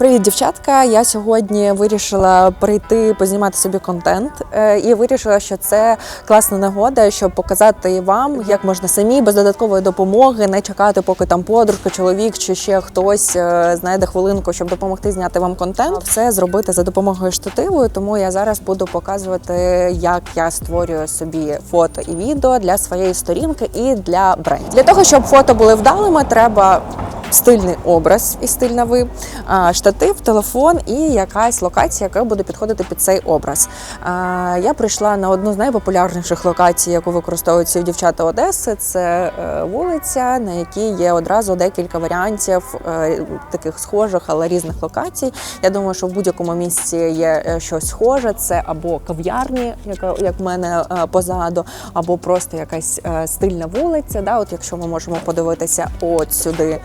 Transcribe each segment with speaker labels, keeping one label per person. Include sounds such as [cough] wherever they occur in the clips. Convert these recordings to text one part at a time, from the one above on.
Speaker 1: Привіт, дівчатка! Я сьогодні вирішила прийти познімати собі контент е, і вирішила, що це класна нагода, щоб показати вам, як можна самі без додаткової допомоги не чекати, поки там подружка, чоловік чи ще хтось е, знайде хвилинку, щоб допомогти зняти вам контент. Все зробити за допомогою штативу. Тому я зараз буду показувати, як я створюю собі фото і відео для своєї сторінки і для брендів. Для того щоб фото були вдалими, треба стильний образ і стильна ви, штатив, телефон і якась локація, яка буде підходити під цей образ. Я прийшла на одну з найпопулярніших локацій, яку використовують всі дівчата Одеси. Це е, вулиця, на якій є одразу декілька варіантів е, таких схожих, але різних локацій. Я думаю, що в будь-якому місці є е, щось схоже. Це або кав'ярні, яка як в мене позаду, або просто якась стильна вулиця. Да, от якщо ми можемо подивитися от сюди,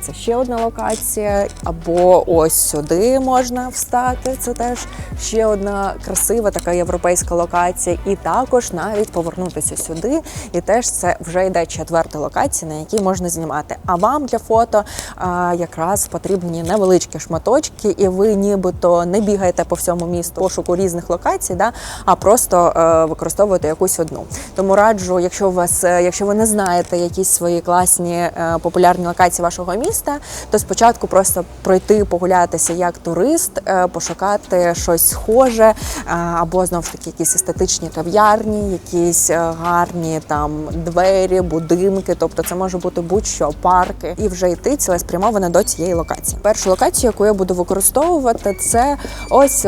Speaker 1: це ще одна локація, або ось сюди можна встати. Це теж ще одна красива така європейська локація, і також навіть повернутися сюди. І теж це вже йде четверта локація, на якій можна знімати. А вам для фото а, якраз потрібні невеличкі шматочки, і ви нібито не бігаєте по всьому місту пошуку різних локацій, да, а просто е, використовуєте якусь одну. Тому раджу, якщо у вас, е, якщо ви не знаєте якісь свої класні е, популярні локації вашого міста, то спочатку просто пройти погулятися як турист, е, пошукати щось схоже, е, або знову ж таки якісь естетичні кав'ярні, якісь е, гарні там двері, будинки. Тобто це може бути будь-що парки, і вже йти цілеспрямовано до цієї локації. Першу локацію, яку я буду використовувати, це ось.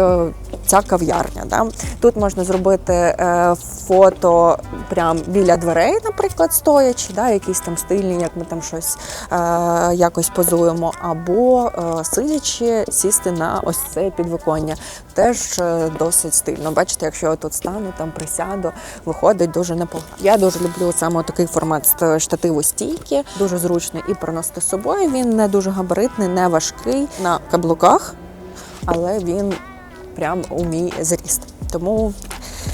Speaker 1: Ця кав'ярня, да тут можна зробити е, фото прямо біля дверей, наприклад, стоячи, да, якісь там стильні, як ми там щось е, якось позуємо, або е, сидячи, сісти на ось це підвиконня. Теж е, досить стильно. Бачите, якщо я тут стану, там присяду, виходить дуже непогано. Я дуже люблю саме такий формат штативу стійки, дуже зручно і проносити з собою. Він не дуже габаритний, не важкий на каблуках, але він прям у мій зріст. Тому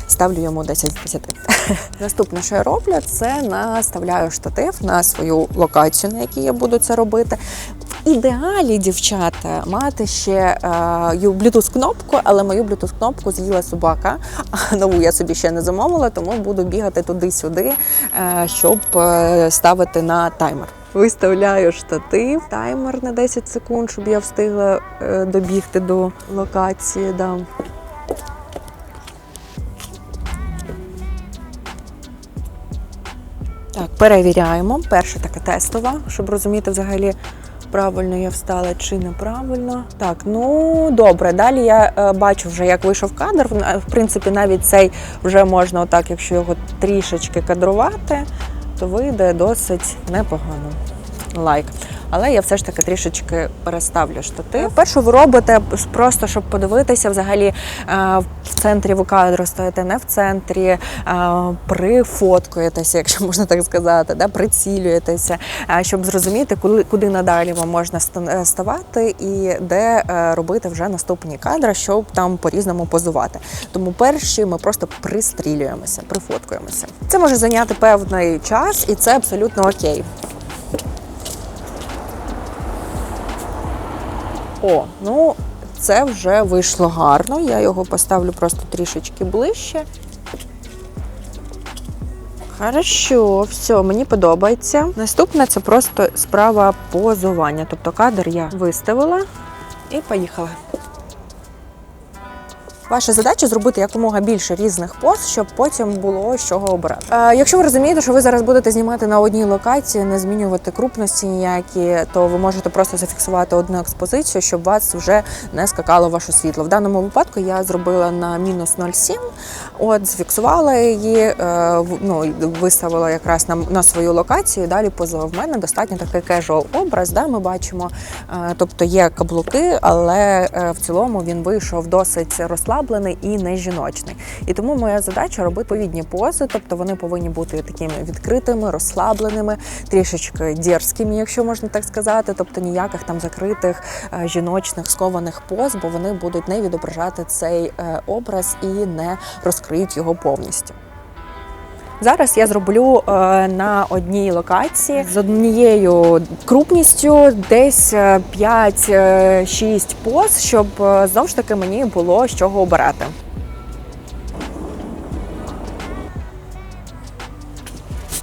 Speaker 1: ставлю йому 10 з 10. [laughs] Наступне, що я роблю, це наставляю штатив на свою локацію, на якій я буду це робити. В ідеалі, дівчата, мати ще е, Bluetooth кнопку, але мою Bluetooth кнопку з'їла собака. А нову я собі ще не замовила, тому буду бігати туди-сюди, е, щоб е, ставити на таймер. Виставляю штатив, таймер на 10 секунд, щоб я встигла е, добігти до локації. Да. Так, перевіряємо. Перша така тестова, щоб розуміти взагалі. Правильно я встала чи неправильно. Так, ну добре. Далі я е, бачу вже, як вийшов кадр. В- В принципі, навіть цей вже можна, отак, якщо його трішечки кадрувати, вийде досить непогано. Лайк. Але я все ж таки трішечки переставлю штатив. Перше ви робите просто, щоб подивитися взагалі е, в центрі ви кадру стоїте, не в центрі, е, прифоткуєтеся, якщо [laughs] можна так сказати, да, прицілюєтеся, е, щоб зрозуміти, куди, надалі вам можна ста- е, ставати і де е, робити вже наступні кадри, щоб там по-різному позувати. Тому перші ми просто пристрілюємося, прифоткуємося. Це може зайняти певний час, і це абсолютно окей. О, ну це вже вийшло гарно. Я його поставлю просто трішечки ближче. Хорошо, все, мені подобається. Наступне це просто справа позування. Тобто кадр я виставила і поїхала. Ваша задача зробити якомога більше різних поз, щоб потім було з чого обирати. Е, якщо ви розумієте, що ви зараз будете знімати на одній локації, не змінювати крупності ніякі, то ви можете просто зафіксувати одну експозицію, щоб вас вже не скакало ваше світло. В даному випадку я зробила на мінус 0,7, от зафіксувала її, е, ну виставила якраз на, на свою локацію. Далі поза в мене достатньо такий кежуал образ. Да, ми бачимо, е, тобто є каблуки, але е, в цілому він вийшов досить розслаблений і не жіночний. І тому моя задача робити повідні пози, тобто вони повинні бути такими відкритими, розслабленими, трішечки дерзкими, якщо можна так сказати. Тобто ніяких там закритих е, жіночних скованих поз, бо вони будуть не відображати цей е, образ і не розкриють його повністю. Зараз я зроблю е, на одній локації з однією крупністю десь е, 5-6 поз, щоб е, знову ж таки мені було з чого обирати.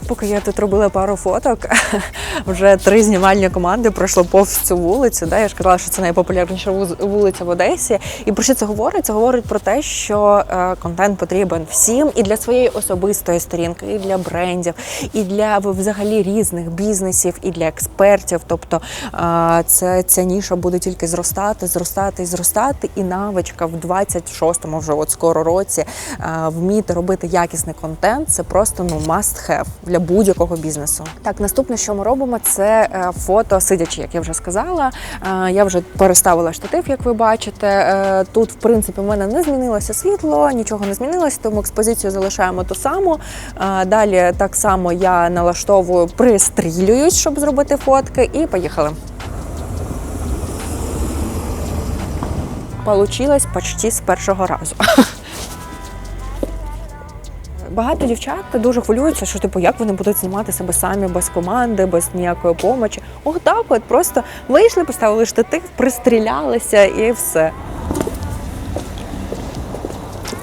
Speaker 1: Поки я тут робила пару фоток, [laughs] вже три знімальні команди пройшло повз цю вулицю. Да? Я ж казала, що це найпопулярніша вулиця в Одесі. І про що це говорить? Це говорить про те, що е, контент потрібен всім і для своєї особистої сторінки, і для брендів, і для взагалі різних бізнесів, і для експертів. Тобто е, це ця ніша буде тільки зростати, зростати і зростати. І навичка в 26-му вже от скоро році е, вміти робити якісний контент. Це просто ну must have для будь-якого бізнесу. Так, наступне, що ми робимо, це е, фото сидячи, як я вже сказала. Е, Я вже переставила штатив, як ви бачите. Е, Тут, в принципі, в мене не змінилося світло, нічого не змінилося, тому експозицію залишаємо ту саму. Далі так само я налаштовую, пристрілююсь, щоб зробити фотки, і поїхали. Получилось почти з першого разу. [laughs] Багато дівчат дуже хвилюються, що типу, як вони будуть знімати себе самі без команди, без ніякої помочі. Ох, так, от просто вийшли, поставили штатив, пристрілялися і все.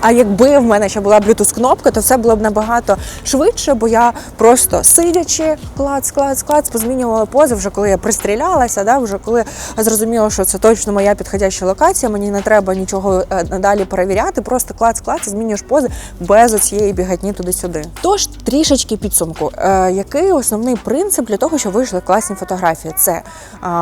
Speaker 1: А якби в мене ще була Bluetooth кнопка, то все було б набагато швидше, бо я просто сидячи, клац, клац, клац, позмінювала пози, вже коли я пристрілялася, да, вже коли зрозуміла, що це точно моя підходяща локація, мені не треба нічого е, надалі перевіряти, просто клац, клац, змінюєш пози без оцієї бігатні туди-сюди. Тож трішечки підсумку. Е, який основний принцип для того, щоб вийшли класні фотографії? Це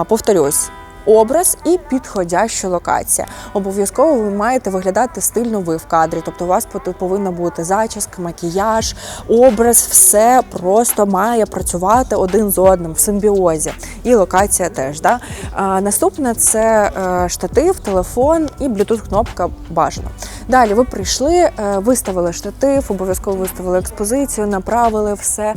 Speaker 1: повторюсь. Образ і підходяща локація. Обов'язково ви маєте виглядати стильно ви в кадрі. Тобто у вас повинна бути зачіска, макіяж, образ, все просто має працювати один з одним в симбіозі. І локація теж. Да? А, наступне це е, штатив, телефон і Bluetooth кнопка бажано. Далі ви прийшли, е, виставили штатив, обов'язково виставили експозицію, направили все, е,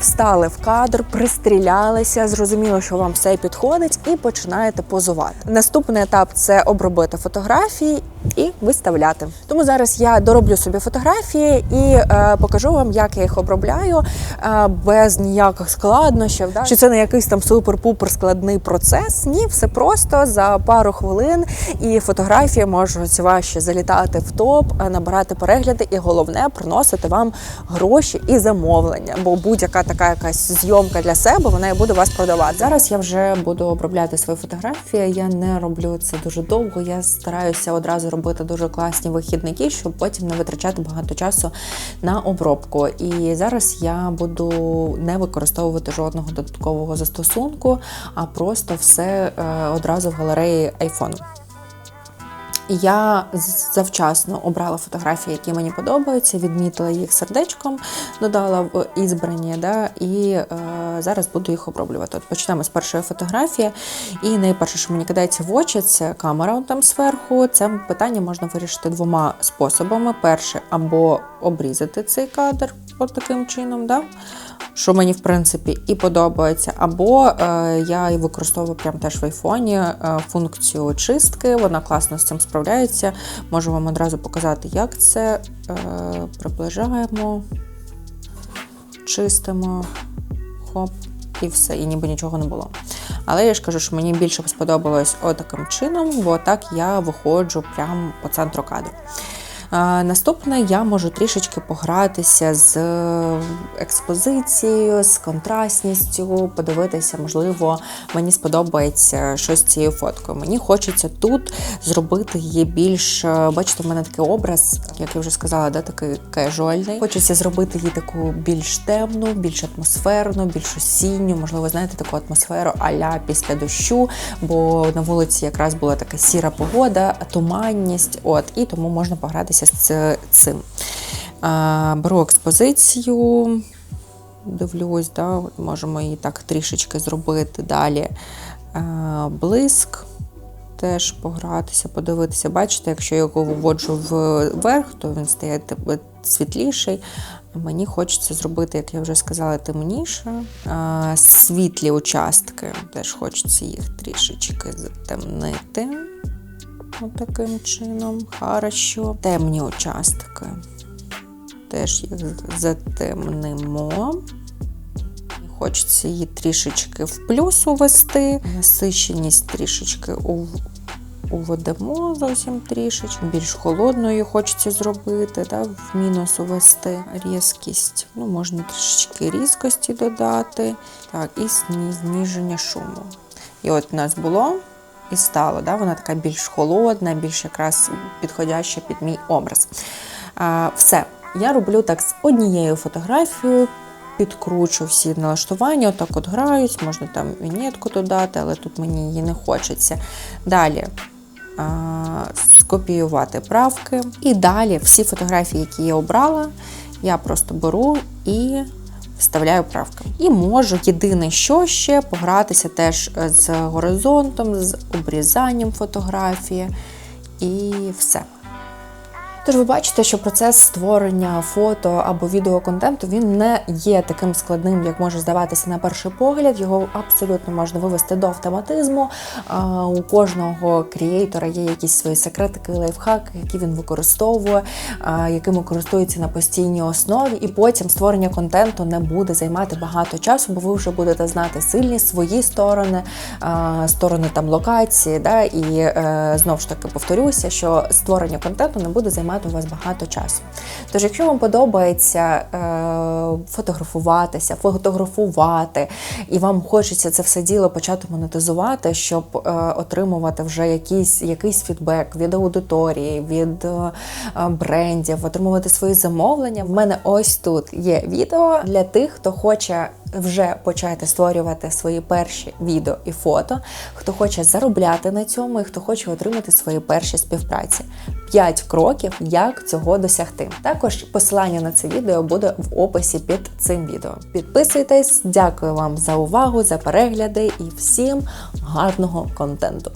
Speaker 1: встали в кадр, пристрілялися, зрозуміло, що вам все підходить, і починаєте позувати. Наступний етап це обробити фотографії і виставляти. Тому зараз я дороблю собі фотографії і е, покажу вам, як я їх обробляю е, без ніяких складнощів. Да? Що це не якийсь там супер-пупер складний процес. Ні, все просто за пару хвилин, і фотографії можуть ваші залітати в топ, е, набирати перегляди, і головне приносити вам гроші і замовлення. Бо будь-яка така якась зйомка для себе вона і буде вас продавати. Зараз я вже буду обробляти свої фотографії. Я не роблю це дуже довго. Я стараюся одразу робити дуже класні вихідники, щоб потім не витрачати багато часу на обробку. І зараз я буду не використовувати жодного додаткового застосунку, а просто все е, одразу в галереї iPhone. Я завчасно обрала фотографії, які мені подобаються, відмітила їх сердечком, додала в ізбрані, да, і е, зараз буду їх оброблювати. От почнемо з першої фотографії. І найперше, що мені кидається в очі, це камера там зверху. Це питання можна вирішити двома способами: перше, або обрізати цей кадр от таким чином. Да? Що мені в принципі і подобається. Або е, я і використовую прямо теж в айфоні е, функцію чистки. Вона класно з цим справляється. Можу вам одразу показати, як це е, приближаємо, чистимо, хоп, і все, і ніби нічого не було. Але я ж кажу, що мені більше сподобалось отаким чином, бо так я виходжу прямо по центру кадру. Наступне я можу трішечки погратися з експозицією, з контрастністю, подивитися, можливо, мені сподобається щось цією фоткою. Мені хочеться тут зробити її більш, бачите, в мене такий образ, як я вже сказала, да, такий кежуальний. Хочеться зробити її таку більш темну, більш атмосферну, більш осінню, можливо, знаєте, таку атмосферу аля після дощу, бо на вулиці якраз була така сіра погода, туманність. От, і тому можна погратися з цим. Беру експозицію, дивлюсь, да, можемо її так трішечки зробити далі. Блиск. Теж погратися, подивитися. Бачите, якщо я його виводжу вверх, то він стає світліший. Мені хочеться зробити, як я вже сказала, темніше. Світлі участки. Теж хочеться їх трішечки затемнити. Отаким чином. Хорошо. Темні участки. теж їх затемнимо. Хочеться її трішечки в плюс увести, насиченість трішечки ув- уведемо зовсім трішечки. Більш холодною хочеться зробити, да, в мінус увести різкість. Ну, можна трішечки різкості додати. Так, і зниження шуму. І от у нас було і стало. Да? Вона така більш холодна, більш якраз підходяща під мій образ. А, все. Я роблю так з однією фотографією, підкручу всі налаштування, отак от граюсь, можна там вінетку додати, але тут мені її не хочеться. Далі скопіювати правки. І далі всі фотографії, які я обрала, я просто беру і вставляю правки. І можу єдине, що ще погратися теж з горизонтом, з обрізанням фотографії і все. Тож ви бачите, що процес створення фото або відеоконтенту він не є таким складним, як може здаватися на перший погляд. Його абсолютно можна вивести до автоматизму. У кожного крієйтора є якісь свої секретики, лайфхаки, які він використовує, якими користується на постійній основі. І потім створення контенту не буде займати багато часу, бо ви вже будете знати сильні свої сторони, сторони там локації. Да? І е, знову ж таки повторюся, що створення контенту не буде займати у вас багато часу. Тож, якщо вам подобається е, фотографуватися, фотографувати, і вам хочеться це все діло почати монетизувати, щоб е, отримувати вже якийсь, якийсь фідбек від аудиторії, від е, брендів, отримувати свої замовлення. В мене ось тут є відео для тих, хто хоче вже почати створювати свої перші відео і фото, хто хоче заробляти на цьому і хто хоче отримати свої перші співпраці. 5 кроків, як цього досягти. Також посилання на це відео буде в описі під цим відео. Підписуйтесь, дякую вам за увагу, за перегляди і всім гарного контенту.